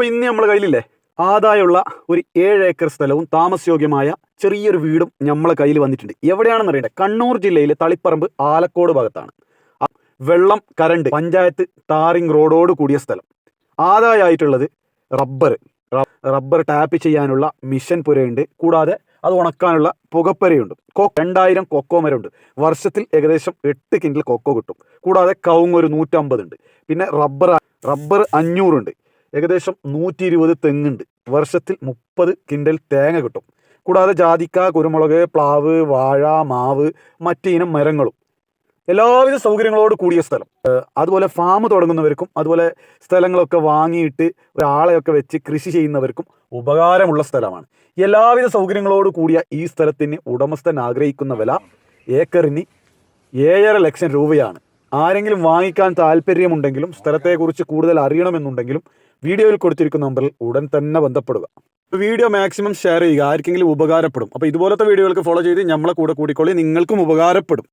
അപ്പോൾ ഇന്ന് നമ്മൾ കയ്യിലില്ലേ? ആദായമുള്ള ഒരു ഏഴ് ഏക്കർ സ്ഥലവും താമസയോഗ്യമായ ചെറിയൊരു വീടും നമ്മളെ കയ്യിൽ വന്നിട്ടുണ്ട്. എവിടെയാണെന്ന് അറിയണ്ടേ. കണ്ണൂർ ജില്ലയിലെ തളിപ്പറമ്പ് ആലക്കോട് ഭാഗത്താണ്. വെള്ളം കരണ്ട് പഞ്ചായത്ത് ടാറിംഗ് റോഡോട് കൂടിയ സ്ഥലം. ആദായമായിട്ടുള്ളത് റബ്ബർ. റബ്ബർ ടാപ്പ് ചെയ്യാനുള്ള മിഷൻ പുരയുണ്ട്. കൂടാതെ അത് ഉണക്കാനുള്ള പുകപ്പരയുണ്ട്. കൊ രണ്ടായിരം കൊക്കോ മരമുണ്ട്. വർഷത്തിൽ ഏകദേശം എട്ട് കിൻഡിൽ കൊക്കോ കിട്ടും. കൂടാതെ കവുങ്ങ് ഒരു നൂറ്റമ്പത് ഉണ്ട് പിന്നെ റബ്ബർ റബ്ബർ അഞ്ഞൂറുണ്ട്. ഏകദേശം നൂറ്റി ഇരുപത് തെങ്ങുണ്ട്. വർഷത്തിൽ മുപ്പത് കിൻഡൽ തേങ്ങ കിട്ടും. കൂടാതെ ജാതിക്ക കുരുമുളക് പ്ലാവ് വാഴ മാവ് മറ്റിനം മരങ്ങളും. എല്ലാവിധ സൗകര്യങ്ങളോട് കൂടിയ സ്ഥലം. അതുപോലെ ഫാം തുടങ്ങുന്നവർക്കും അതുപോലെ സ്ഥലങ്ങളൊക്കെ വാങ്ങിയിട്ട് ഒരാളെയൊക്കെ വെച്ച് കൃഷി ചെയ്യുന്നവർക്കും ഉപകാരമുള്ള സ്ഥലമാണ്. എല്ലാവിധ സൗകര്യങ്ങളോട് കൂടിയ ഈ സ്ഥലത്തിന് ഉടമസ്ഥൻ ആഗ്രഹിക്കുന്ന വില ഏക്കറിന് ഏഴര ലക്ഷം രൂപയാണ്. ആരെങ്കിലും വാങ്ങിക്കാൻ താല്പര്യമുണ്ടെങ്കിലും സ്ഥലത്തെക്കുറിച്ച് കൂടുതൽ അറിയണമെന്നുണ്ടെങ്കിലും വീഡിയോയിൽ കൊടുത്തിരിക്കുന്ന നമ്പറിൽ ഉടൻ തന്നെ ബന്ധപ്പെടുക. വീഡിയോ മാക്സിമം ഷെയർ ചെയ്യുക ആർക്കെങ്കിലും ഉപകാരപ്പെടും. അപ്പോൾ ഇതുപോലത്തെ വീഡിയോകൾക്ക് ഫോളോ ചെയ്ത് നമ്മളെ കൂടെ കൂടിക്കൊള്ളി നിങ്ങൾക്കും ഉപകാരപ്പെടും.